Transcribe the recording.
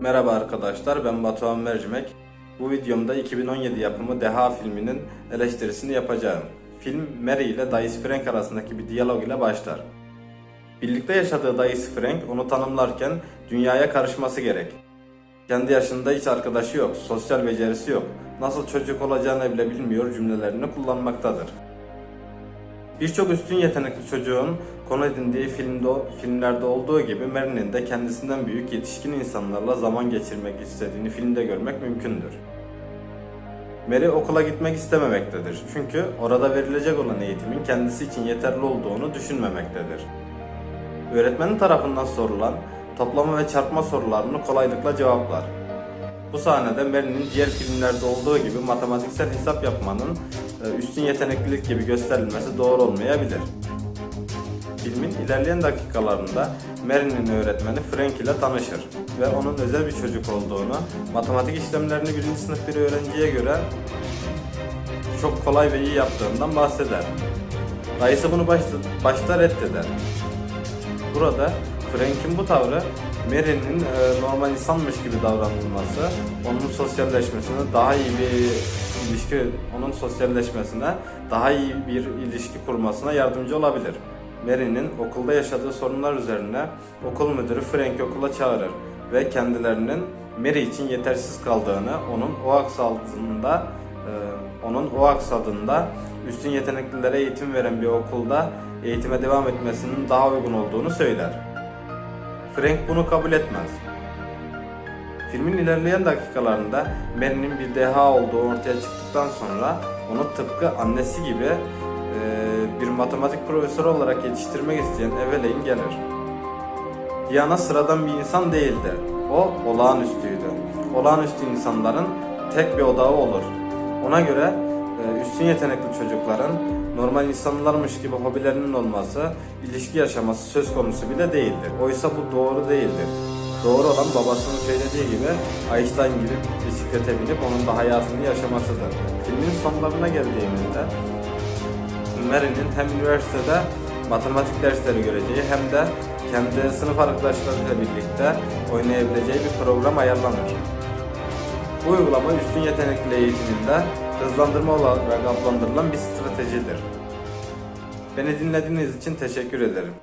Merhaba arkadaşlar ben Batuhan Mercimek. Bu videomda 2017 yapımı Deha filminin eleştirisini yapacağım. Film Mary ile dayısı Frank arasındaki bir diyalog ile başlar. Birlikte yaşadığı dayısı Frank onu tanımlarken dünyaya karışması gerek. Kendi yaşında hiç arkadaşı yok, sosyal becerisi yok, nasıl çocuk olacağını bile bilmiyor cümlelerini kullanmaktadır. Birçok üstün yetenekli çocuğun konu edindiği filmde, filmlerde olduğu gibi Mary'nin de kendisinden büyük yetişkin insanlarla zaman geçirmek istediğini filmde görmek mümkündür. Mary okula gitmek istememektedir. Çünkü orada verilecek olan eğitimin kendisi için yeterli olduğunu düşünmemektedir. Öğretmenin tarafından sorulan toplama ve çarpma sorularını kolaylıkla cevaplar. Bu sahnede Mary'nin diğer filmlerde olduğu gibi matematiksel hesap yapmanın üstün yeteneklilik gibi gösterilmesi doğru olmayabilir. Filmin ilerleyen dakikalarında Mary'nin öğretmeni Frank ile tanışır ve onun özel bir çocuk olduğunu, matematik işlemlerini birinci sınıf bir öğrenciye göre çok kolay ve iyi yaptığından bahseder. Dayısı bunu başta, başta reddeder. Burada Frank'in bu tavrı Mary'nin e, normal insanmış gibi davranılması, onun sosyalleşmesine daha iyi bir ilişki, onun sosyalleşmesine daha iyi bir ilişki kurmasına yardımcı olabilir. Mary'nin okulda yaşadığı sorunlar üzerine okul müdürü Frank'i okula çağırır ve kendilerinin Mary için yetersiz kaldığını, onun o aksadında, e, onun o aksadında üstün yeteneklilere eğitim veren bir okulda eğitime devam etmesinin daha uygun olduğunu söyler. Frank bunu kabul etmez. Filmin ilerleyen dakikalarında Mary'nin bir deha olduğu ortaya çıktıktan sonra onu tıpkı annesi gibi e, bir matematik profesörü olarak yetiştirmek isteyen Evelyn gelir. Diana sıradan bir insan değildi. O olağanüstüydü. Olağanüstü insanların tek bir odağı olur. Ona göre e, üstün yetenekli çocukların normal insanlarmış gibi hobilerinin olması, ilişki yaşaması söz konusu bile değildir. Oysa bu doğru değildir. Doğru olan babasının söylediği gibi Einstein gibi bisiklete binip onun da hayatını yaşamasıdır. Filmin sonlarına geldiğimizde Mary'nin hem üniversitede matematik dersleri göreceği hem de kendi sınıf arkadaşlarıyla birlikte oynayabileceği bir program ayarlanır. Bu uygulama üstün yetenekli eğitiminde hızlandırma olarak adlandırılan bir stratejidir. Beni dinlediğiniz için teşekkür ederim.